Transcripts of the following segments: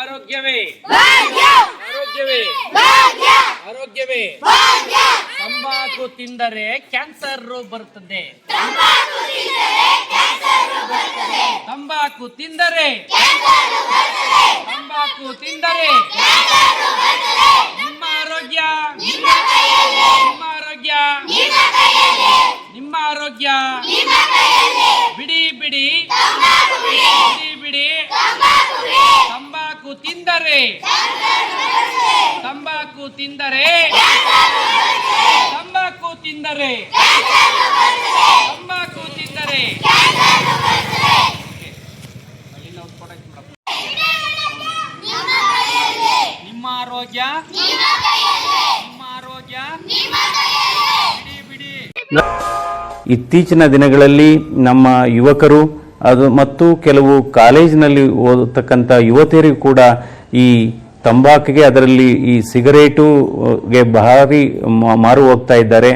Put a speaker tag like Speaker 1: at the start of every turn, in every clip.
Speaker 1: ಆರೋಗ್ಯವೇ. ಆರೋಗ್ಯವೇ. ಆರೋಗ್ಯವೇ. ತಂಬಾಕು ತಿಂದರೆ ಕ್ಯಾನ್ಸರ್ ಬರುತ್ತದೆ. ತಂಬಾಕು ತಿಂದರೆ ತಂಬಾಕು ತಿಂದರೆ ನಿಮ್ಮ ಆರೋಗ್ಯ. ನಿಮ್ಮ ಆರೋಗ್ಯ. ನಿಮ್ಮ ಆರೋಗ್ಯ. ಬಿಡಿ. ಬಿಡಿ. ತಂಬಾಕು ತಿಂದರೆ. ತಂಬಾಕು ತಿಂದರೆ. ತಂಬಾಕು ತಿಂದರೆ. ತಂಬಾಕು ತಿಂದರೆ. ನಿಮ್ಮ ಆರೋಗ್ಯ? ನಿಮ್ಮ ಆರೋಗ್ಯ? ಬಿಡಿ ಬಿಡಿ.
Speaker 2: ಇತ್ತೀಚಿನ ದಿನಗಳಲ್ಲಿ ನಮ್ಮ ಯುವಕರು, ಅದು ಮತ್ತು ಕೆಲವು ಕಾಲೇಜಿನಲ್ಲಿ ಓದತಕ್ಕಂಥ ಯುವತಿಯರಿಗೂ ಕೂಡ ಈ ತಂಬಾಕಿಗೆ ಅದರಲ್ಲಿ ಈ ಸಿಗರೇಟುಗೆ ಭಾರಿ ಮಾರು ಹೋಗ್ತಾ ಇದ್ದಾರೆ.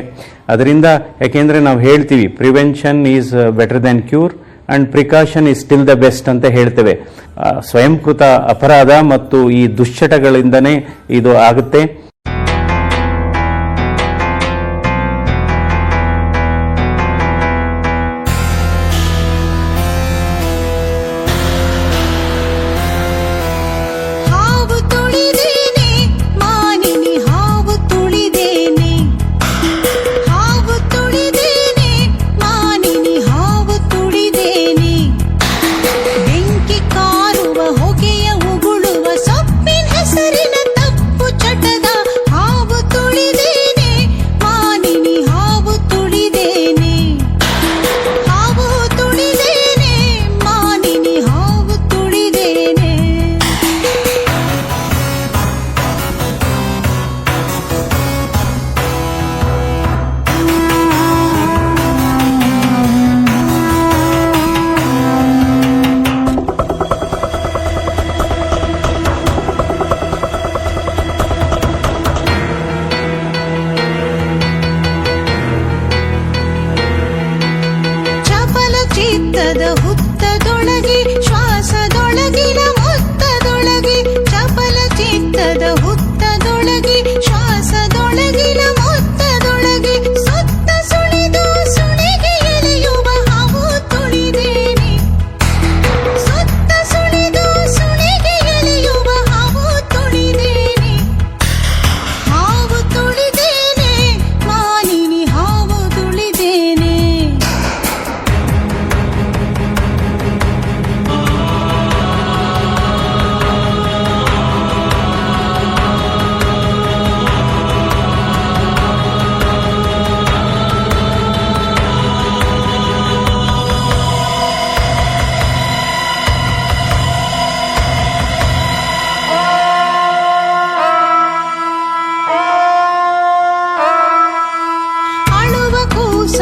Speaker 2: ಅದರಿಂದ ಯಾಕೆಂದರೆ ನಾವು ಹೇಳ್ತೀವಿ prevention is better than cure and precaution is still the best ಅಂತ ಹೇಳ್ತೇವೆ. ಸ್ವಯಂಕೃತ ಅಪರಾಧ ಮತ್ತು ಈ ದುಶ್ಚಟಗಳಿಂದನೇ ಇದು ಆಗುತ್ತೆ.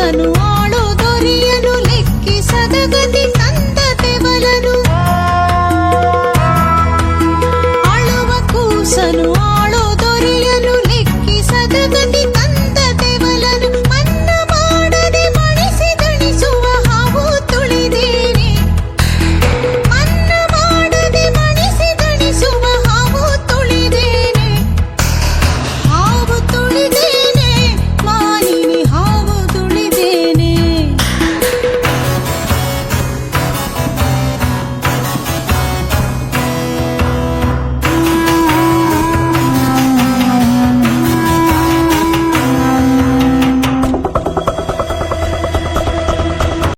Speaker 3: ಮನಸ್ಸನು ಆಳು ದೊರೆಯನು ಲೆಕ್ಕಿಸದ ಗತಿ ತಂದತೆ ಬಲನು ಅಳುವ ಕೂಸನು